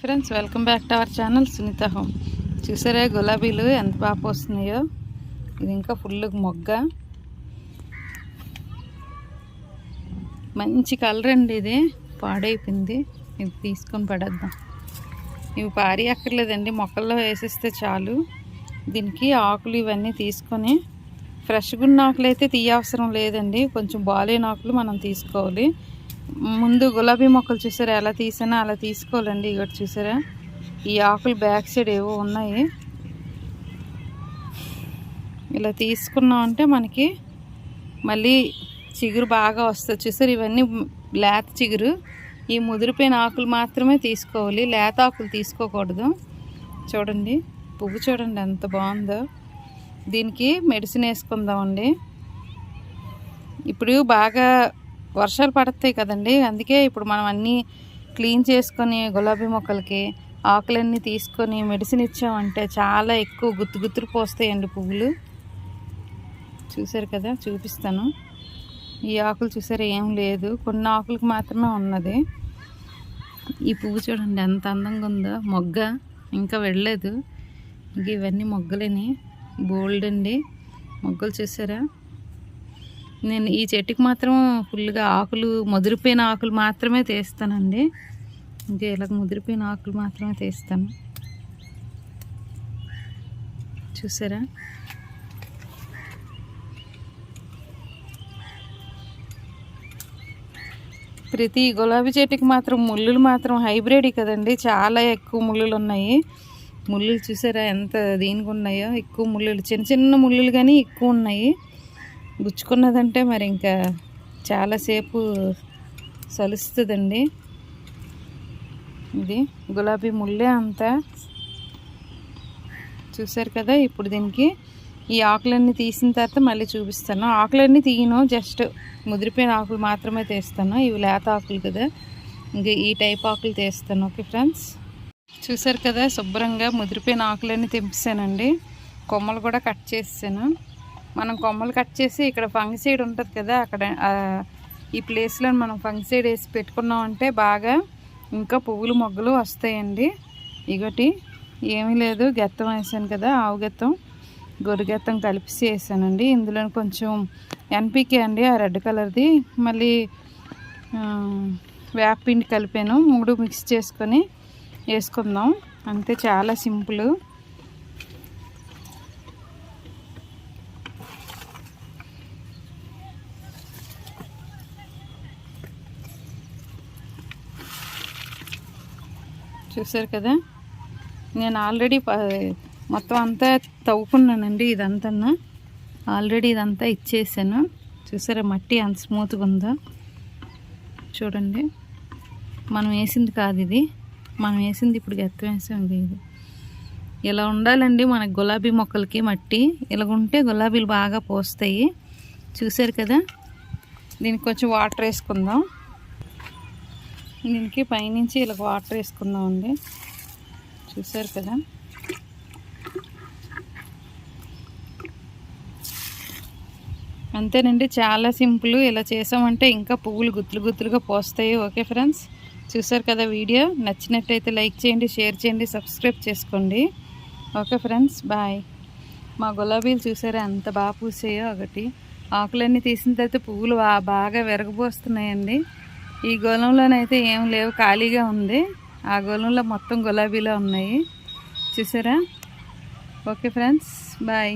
Friends welcome back to our channel Sunitha home చూసారా? గులాబీలు ఎంత బాగా వస్తున్నాయో ఇది ఇంకా ఫుల్ మొగ్గ. మంచి కలర్ అండి ఇది. పాడైపోయింది. ఇది తీసుకొని పడేద్దాం. ఇవి పారి అక్కర్లేదండి మొక్కల్లో వేసేస్తే చాలు. దీనికి ఆకులు ఇవన్నీ తీసుకొని ఫ్రెష్గా ఉన్న ఆకులు అయితే తీయవసరం లేదండి. కొంచెం బాలేని ఆకులు మనం తీసుకోవాలి. ముందు గులాబీ మొక్కలు చూసారా? ఎలా తీసినా అలా తీసుకోవాలండి. ఇక్కడ చూసారా? ఈ ఆకులు బ్యాక్ సైడ్ ఏవో ఉన్నాయి. ఇలా తీసుకున్నామంటే మనకి మళ్ళీ చిగురు బాగా వస్తుంది. చూసారు? ఇవన్నీ లేత చిగురు. ఈ ముదిరిపోయిన ఆకులు మాత్రమే తీసుకోవాలి. లేత ఆకులు తీసుకోకూడదు. చూడండి. పువ్వు చూడండి ఎంత బాగుందో. దీనికి మెడిసిన్ వేసుకుందామండి. ఇప్పుడు బాగా వర్షాలు పడతాయి కదండి. అందుకే ఇప్పుడు మనం అన్నీ క్లీన్ చేసుకొని గులాబీ మొక్కలకి ఆకులన్నీ తీసుకొని మెడిసిన్ ఇచ్చామంటే చాలా ఎక్కువ గుత్తు గుత్తులు పోస్తాయండి పువ్వులు. చూసారు కదా చూపిస్తాను. ఈ ఆకులు చూసారు ఏం లేదు. కొన్ని ఆకులకు మాత్రమే ఉన్నది. ఈ పువ్వు చూడండి ఎంత అందంగా ఉందో. మొగ్గ ఇంకా వెళ్ళలేదు. ఇంక ఇవన్నీ మొగ్గలేని. బోల్డ్ అండి. మొగ్గలు చూసారా? నేను ఈ చెట్టుకి మాత్రం ఫుల్గా ఆకులు ముదిరిపోయిన ఆకులు మాత్రమే తీస్తానండి. ఇంకా ఇలా ముదిరిపోయిన ఆకులు మాత్రమే తీస్తాను. చూసారా? ప్రతి గులాబీ చెట్టుకి మాత్రం ముళ్ళులు మాత్రం హైబ్రిడ్ కదండి. చాలా ఎక్కువ ముళ్ళులు ఉన్నాయి. ముళ్ళులు చూసారా ఎంత దీనికి ఉన్నాయో ఎక్కువ ముళ్ళులు చిన్న చిన్న ముళ్ళులు కానీ ఎక్కువ ఉన్నాయి. గుచ్చుకున్నదంటే మరి ఇంకా చాలాసేపు సలుస్తుందండి. ఇది గులాబీ ముల్లే అంతా. చూసారు కదా ఇప్పుడు దీనికి ఈ ఆకులన్నీ తీసిన తర్వాత మళ్ళీ చూపిస్తాను. ఆకులన్నీ తీయను జస్ట్ ముదిరిపోయిన ఆకులు మాత్రమే తీస్తాను. ఇవి లేత ఆకులు కదా. ఇంకా ఈ టైప్ ఆకులు తీస్తాను. Okay friends? చూసారు కదా శుభ్రంగా ముదిరిపోయిన ఆకులన్నీ తెంపిస్తానండి కొమ్మలు కూడా కట్ చేసాను మనం కొమ్మలు కట్ చేసి ఇక్కడ ఫంగిసైడ్ ఉంటుంది కదా అక్కడ ఈ ప్లేస్లో మనం ఫంగిసైడ్ వేసి పెట్టుకున్నామంటే బాగా ఇంకా పువ్వులు మొగ్గలు వస్తాయండి. ఇగటి ఏమీ లేదు గెత్తం వేసాను కదా ఆవు గెత్తం గొర్రె గెత్తం కలిపి వేసానండి. ఇందులో కొంచెం ఎన్పికే అండి ఆ రెడ్ కలర్ది. మళ్ళీ వేపపిండి కలిపాను మూడు మిక్స్ చేసుకొని వేసుకుందాం. అంతే చాలా సింపుల్. చూసారు కదా? నేను ఆల్రెడీ మొత్తం అంతా తవ్వుకున్నానండి ఇదంతా ఆల్రెడీ ఇదంతా ఇచ్చేసాను. చూసారా మట్టి అంత స్మూత్గా ఉందో? చూడండి. మనం వేసింది కాదు ఇది. మనం వేసింది ఇప్పుడు గత్తం వేసాం ఇది. ఇలా ఉండాలండి మన గులాబీ మొక్కలకి మట్టి. ఇలా ఉంటే గులాబీలు బాగా పోస్తాయి. చూసారు కదా? దీనికి కొంచెం వాటర్ వేసుకుందాం. దీనికి పైనుంచి ఇలా వాటర్ వేసుకుందామండి. చూసారు కదా? అంతేనండి చాలా సింపుల్. ఇలా చేసామంటే ఇంకా పువ్వులు గుత్తులు గుత్తులుగా పోస్తాయి. Okay friends? చూసారు కదా వీడియో? నచ్చినట్టయితే లైక్ చేయండి షేర్ చేయండి సబ్స్క్రైబ్ చేసుకోండి. Okay friends bye. మా గులాబీలు చూసారా? ఎంత బాగా పూసాయో ఒకటి. ఆకులన్నీ తీసిన తర్వాత పువ్వులు బాగా విరగబోస్తున్నాయండి. ఈ గోళంలోనైతే ఏం లేవు ఖాళీగా ఉంది. ఆ గోళంలో మొత్తం గులాబీలో ఉన్నాయి. చూసారా? Okay friends bye.